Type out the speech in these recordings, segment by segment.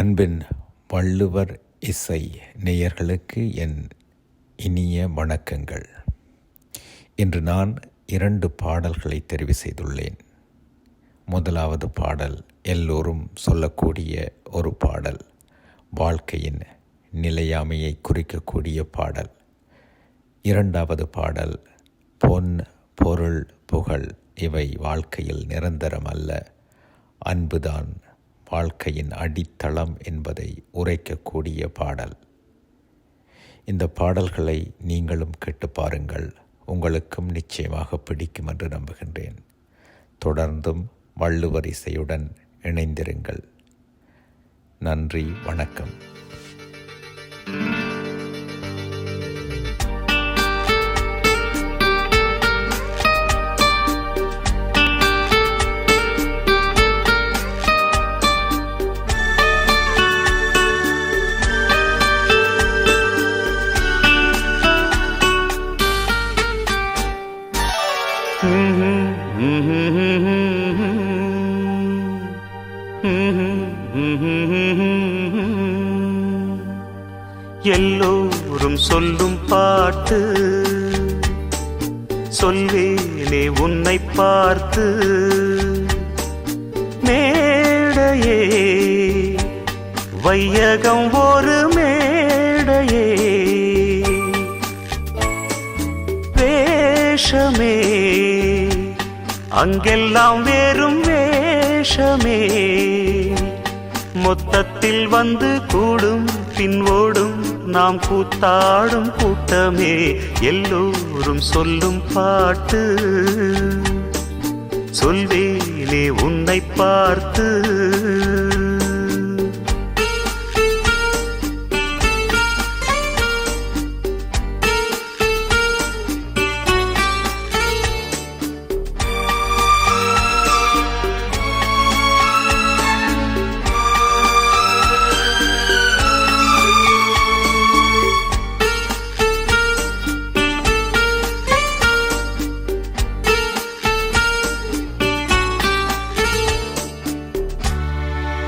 அன்பின் வள்ளுவர் இசை நேயர்களுக்கு என் இனிய வணக்கங்கள். இன்று நான் இரண்டு பாடல்களை தெரிவு செய்துள்ளேன். முதலாவது பாடல் எல்லோரும் சொல்லக்கூடிய ஒரு பாடல் வாழ்க்கையின் நிலையாமையை குறிக்கக்கூடிய பாடல். இரண்டாவது பாடல் பொன் பொருள் புகழ் இவை வாழ்க்கையில் நிரந்தரம் அல்ல அன்புதான் வாழ்க்கையின் அடித்தளம் என்பதை உரைக்கக்கூடிய பாடல். இந்த பாடல்களை நீங்களும் கேட்டு பாருங்கள். உங்களுக்கும் நிச்சயமாக பிடிக்கும் என்று நம்புகின்றேன். தொடர்ந்தும் வள்ளுவரிசையுடன் இணைந்திருங்கள். நன்றி வணக்கம். பார்த்து சொல்வேனே உன்னை பார்த்து மேடையே வையகம் ஒரு மேடையே வேஷமே அங்கெல்லாம் வேறும் வேஷமே. மொத்தத்தில் வந்து கூடும் பின்வோடும் நாம் கூத்தாடும் கூட்டமே. எல்லோரும் சொல்லும் பாட்டு சொல்வேனே உன்னை பார்த்து.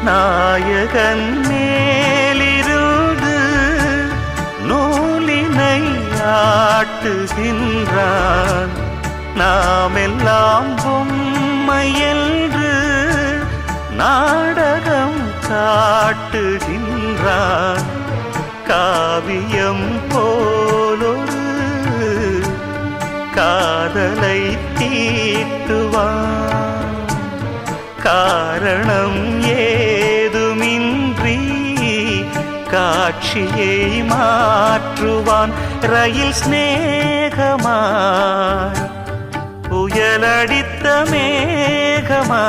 நாயகன் மேலிருந்து நூலினை ஆட்டுகின்றான். நாமெல்லாம் பொம்மையென்று நாடகம் காட்டுகின்றான் காவியம் போலொரு காதலை தீட்டுவான். காரணம் காட்சியை மாற்றுவான் ரயில் ஸ்நேகமாய் புயலடித்த மேகமா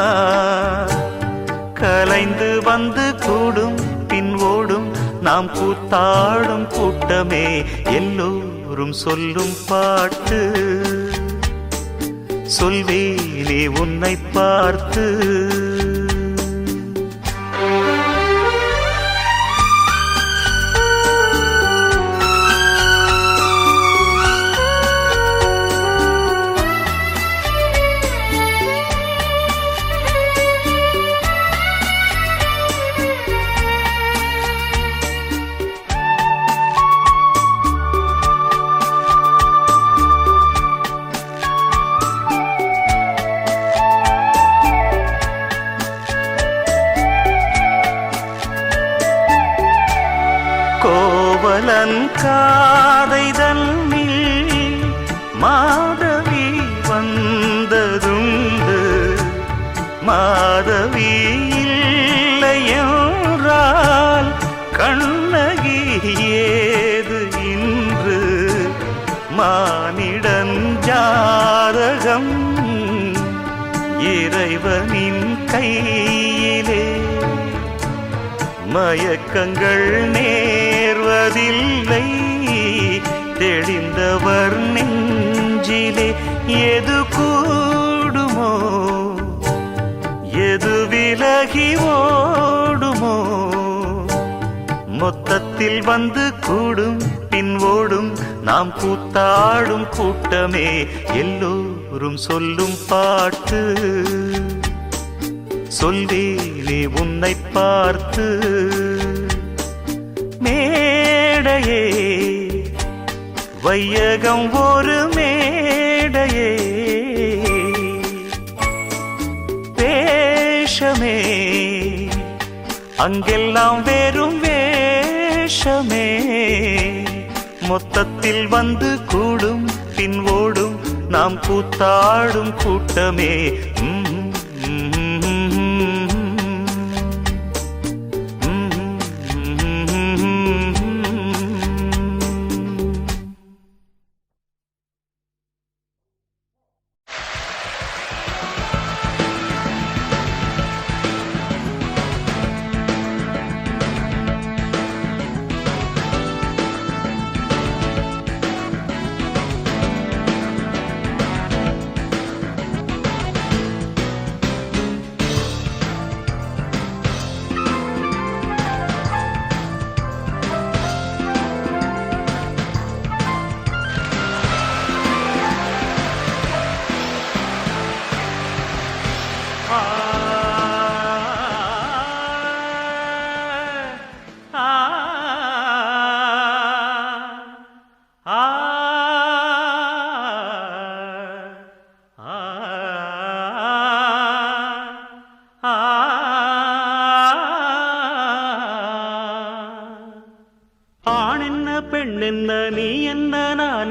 கலைந்து வந்து கூடும் பின் ஓடும் நாம் கூத்தாடும் கூட்டமே எல்லோரும் சொல்லும் பாட்டு. சொல்வேனே உன்னை பார்த்து கோவலன் காதை தன்னில் மாதவி வந்ததுண்டு. மாதவி இல்லையென்றால் கண்ணகி ஏது இன்று? மானிடன் ஜாதகம் இறைவனின் கையிலே. மயக்கங்கள் நே நேர்வதில்லை தெளிந்தவர் நெஞ்சிலே எது கூடுமோ எது விலகி ஓடுமோ மொத்தத்தில் வந்து கூடும் பின் ஓடும். நாம் கூத்தாடும் கூட்டமே எல்லோரும் சொல்லும் பாட்டு. சொல்வேனே இனி உன்னை பார்த்து மேடையே. வையகம் ஒரு மேடையே. வேஷமே. அங்கெல்லாம் வெறும் வேஷமே. மொத்தத்தில் வந்து கூடும் பின் ஓடும் நாம் கூத்தாடும் கூட்டமே.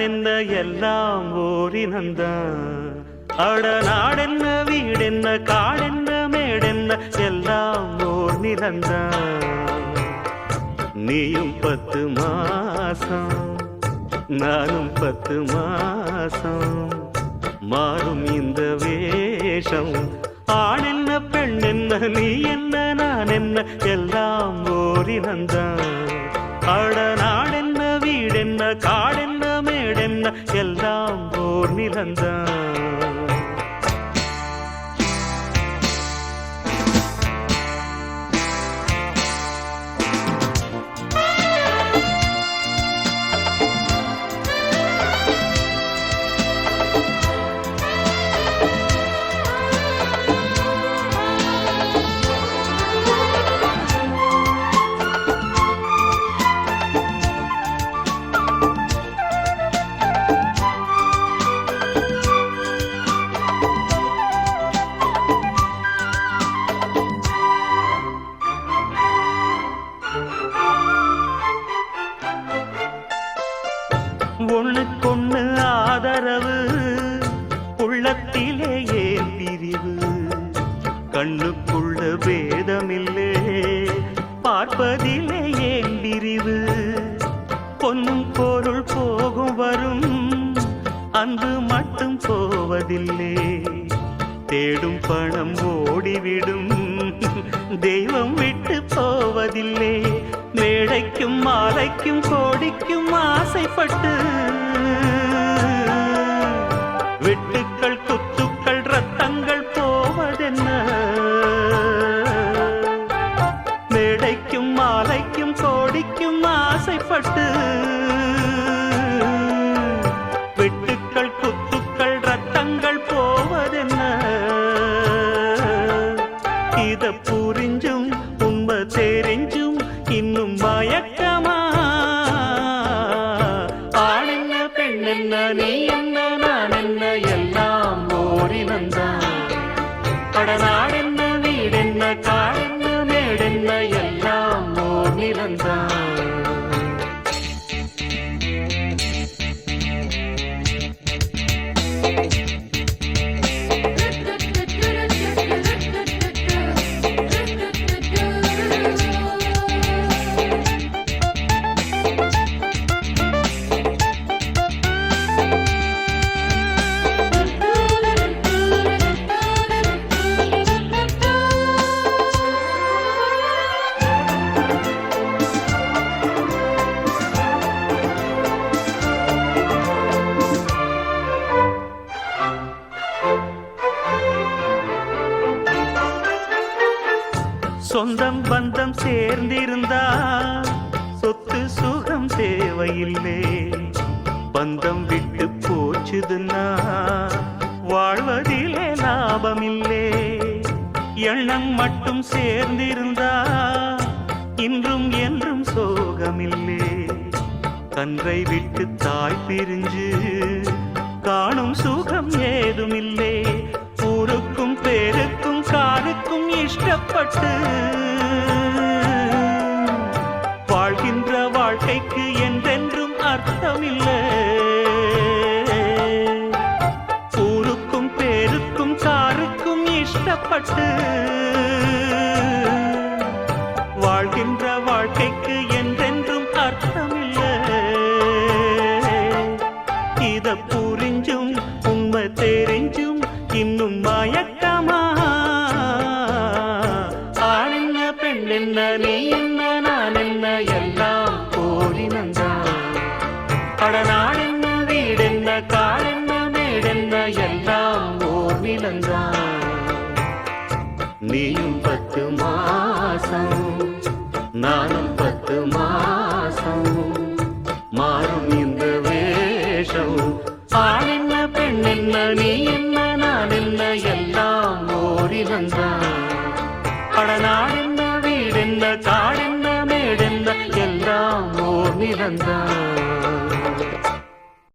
என்ன எல்லாம் ஓரினந்தான் அட நாடென்ன வீடென்ன காடென்ன மேடென்ன எல்லாம் ஓர் நிலந்தான் நீயும் பத்து மாசம் நானும் பத்து மாசம் மாறும் இந்த வேஷம். ஆண் என்ன பெண் என்ன நீ என்ன நான் என்ன எல்லாம் ஓரினந்தான் அட நாடென்ன வீடென்ன காடென்ன எல்லாம் ஓர் நிலந்தான் ஒண்ணுக்கொண்ணு ஆதரவு. உள்ளத்திலே ஏன் பிரிவு? கண்ணுக்குள்ள வேதமில்லே பார்ப்பதிலே ஏன் பிரிவு? பொன்னும் பொருள் போகும் வரும். அன்பு மட்டும் போவதில்லை. தேடும் பணம் ஓடிவிடும். தெய்வம் விட்டு போவதில்லை. மேடைக்கும் மாலைக்கும் கோடிக்கும் ஆசைப்பட்டு வெட்டுக்கள் குத்துக்கள் ரத்தங்கள் போவதென்ன? மேடைக்கும் மாலைக்கும் கோடிக்கும் ஆசைப்பட்டு வந்தான் படநாடென்ன பக்கம் விட்டு போச்சுதுன்னா வாழ்வதிலே லாபமில்லே. எண்ணம் மட்டும் சேர்ந்திருந்தா இன்றும் என்றும் சோகமில்லே. கன்றை விட்டு தாய் பிரிஞ்சு காணும் சுகம் ஏதுமில்லே. ஊருக்கும் பேருக்கும் காருக்கும் இஷ்டப்பட்டு வாழ்கின்ற வாழ்க்கைக்கு இன்னும் மயக்கமா? ஆண் பெண் என்ன நீ என்ன நான் என்ன எல்லாம் போலினந்தான் படநாடென்ன வீடென்ன காடென்ன மேடென்ன எல்லாம் ஓர் நிலந்தான் நீயும் பத்து மாசம் நானும் வீடென்ன